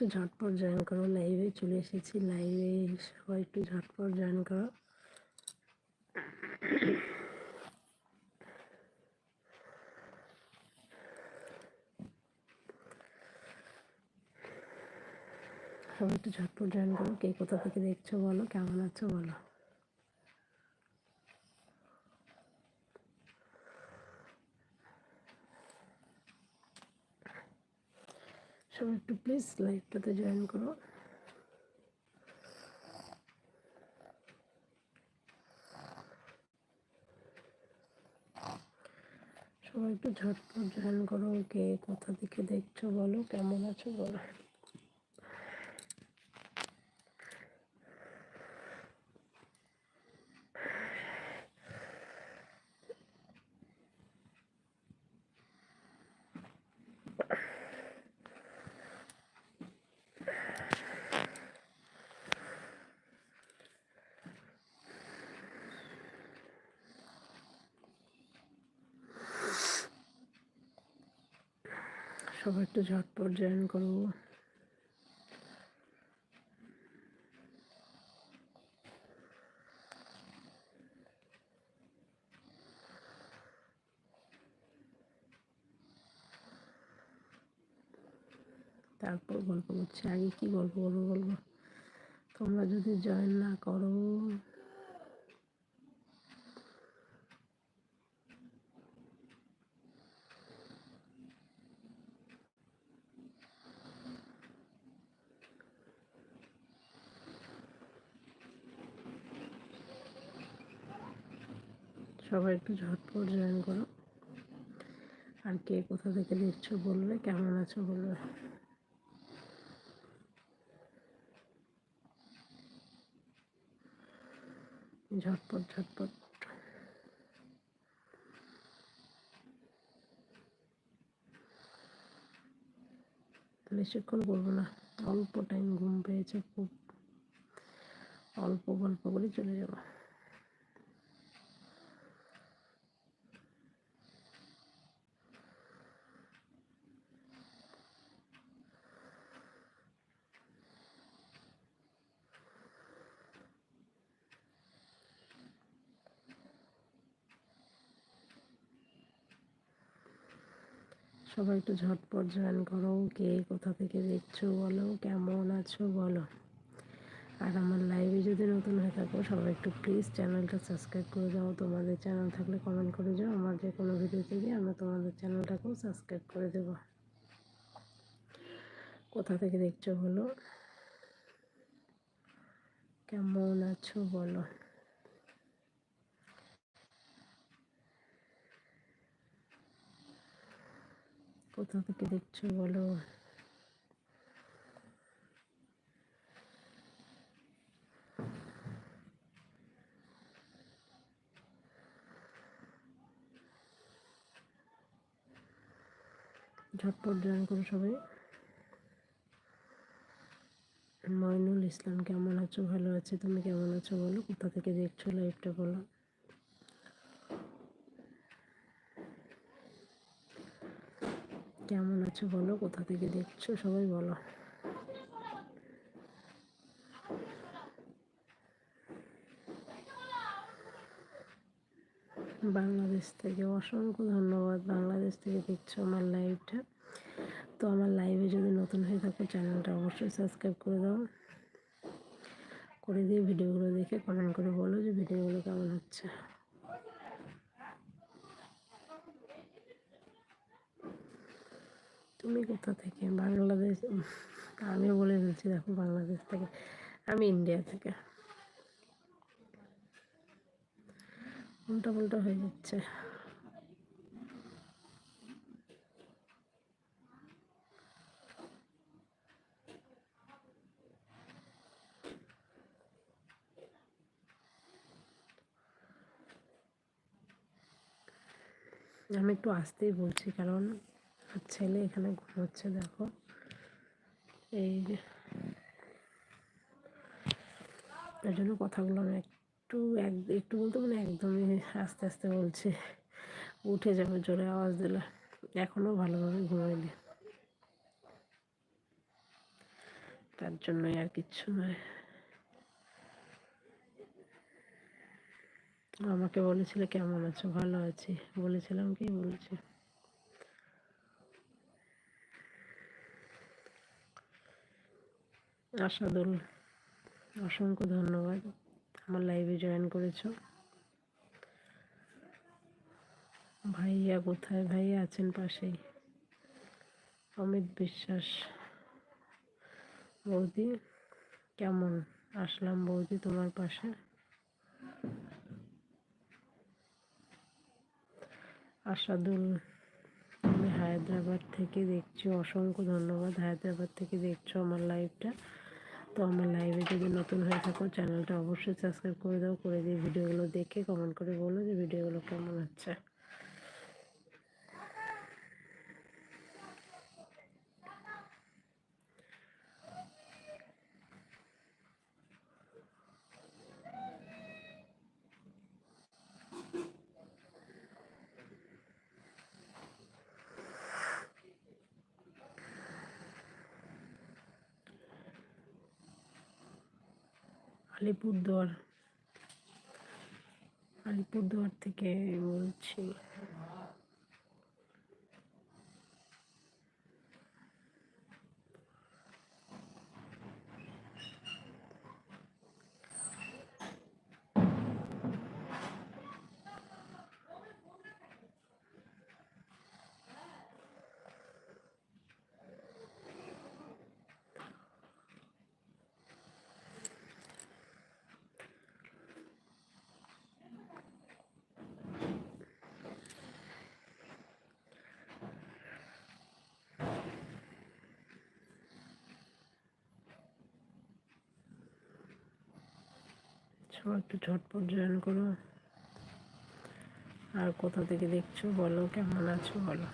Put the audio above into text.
একটু ঝটপট জয়েন করো লাইভে চলে এসেছি লাইভে সবাই একটু ঝটপট জয়েন করো। সবাই একটু ঝটপট জয়েন করো, কে কোথা থেকে দেখছ বলো, কেমন আছো বলো। সবাই একটু প্লিজ লাইভটাতে জয়েন করো। সবাই একটু ঝটপট জয়েন করো, কে কোথা থেকে দেখছ বলো, কেমন আছো বলো। সবাই একটু ঝটপট জয়েন করো তারপর গল্প করছি। আগে কি গল্প করব বলব? তোমরা যদি জয়েন না করো সবাই একটু ঝটপট জয়েন করো। আর কে কোথা থেকে দেখছ বলবে, কেমন আছো বলবে। ঝটপট ঝটপট। বেশিক্ষণ করব না, অল্প টাইম ঘুম পেয়েছে, খুব অল্প গল্প করে চলে যাব। সবাই একটু ঝটপট জয়েন করো, কে কোথা থেকে দেখছ বলো, কেমন আছো বলো। আর আমার লাইভে যদি নতুন হয়ে থাকো, সবাই একটু প্লিজ চ্যানেলটা সাবস্ক্রাইব করে যাও তোমাদের চ্যানেল থাকলে কমেন্ট করে যাও। আমার যে কোনো ভিডিও থেকে আমরা তোমাদের চ্যানেলটাকেও সাবস্ক্রাইব করে দেবো। কোথা থেকে দেখছ বলো? কেমন আছো বলো? কোথা থেকে দেখছ বলো? ঝটপট জয়েন করো সবাই। ময়নুল ইসলাম, কেমন আছো? ভালো আছে। তুমি কেমন আছো বলো? কোথা থেকে দেখছ লাইভটা বলো? কেমন আছো বলো, কোথা থেকে দেখছ? সবাই বলো। বাংলাদেশ থেকে অসংখ্য ধন্যবাদ। বাংলাদেশ থেকে দেখছ আমার লাইভটা তো আমার লাইভে যদি নতুন হয়ে থাকো চ্যানেলটা অবশ্যই সাবস্ক্রাইব করে দাও। করে দিয়ে ভিডিওগুলো দেখে কমেন্ট করে বলো যে ভিডিওগুলো কেমন হচ্ছে। তুমি কোথা থেকে? বাংলাদেশ? আমিও বলে ফেলছি, দেখো বাংলাদেশ থেকে। আমি ইন্ডিয়া থেকে। উল্টা পুল্টা হয়ে যাচ্ছে। আমি একটু আসতেই বলছি, কারণ ছেলে এখানে ঘুমোচ্ছে, দেখো। এই যে। এর জন্য কথাগুলো আমি একটু, এক, একটু বলতে মানে একদমই আস্তে আস্তে বলছি। উঠে যাবে, জোরে আওয়াজ দিলে। এখনও ভালোভাবে ঘুমাইনি তার জন্যই আর কিচ্ছু নয়। আমাকে বলেছিলে কেমন আছো? ভালো আছি। বলেছিলাম কি বলছি? আশাদুল অসংখ্য ধন্যবাদ। আমার লাইভে জয়েন করেছ। ভাইয়া কোথায়? ভাইয়া আছেন পাশেই। অমিত বিশ্বাস। বৌদি, কেমন? আসলাম বৌদি তোমার পাশে। আসাদুল আমি হায়দ্রাবাদ থেকে দেখছি, অসংখ্য ধন্যবাদ। হায়দ্রাবাদ থেকে দেখছ আমার লাইভটা তো আমার লাইভে যদি নতুন হয়ে থাকো চ্যানেলটা অবশ্যই সাবস্ক্রাইব করে দাও, করে দিয়ে ভিডিওগুলো দেখে কমেন্ট করে বলো যে ভিডিওগুলো কেমন হচ্ছে। আলিপুরদুয়ার আলিপুরদুয়ার থেকে বলছি। সবাই একটু ঝটপট জয়েন করো আর কোথা থেকে দেখছ বলো কেমন আছো বলো।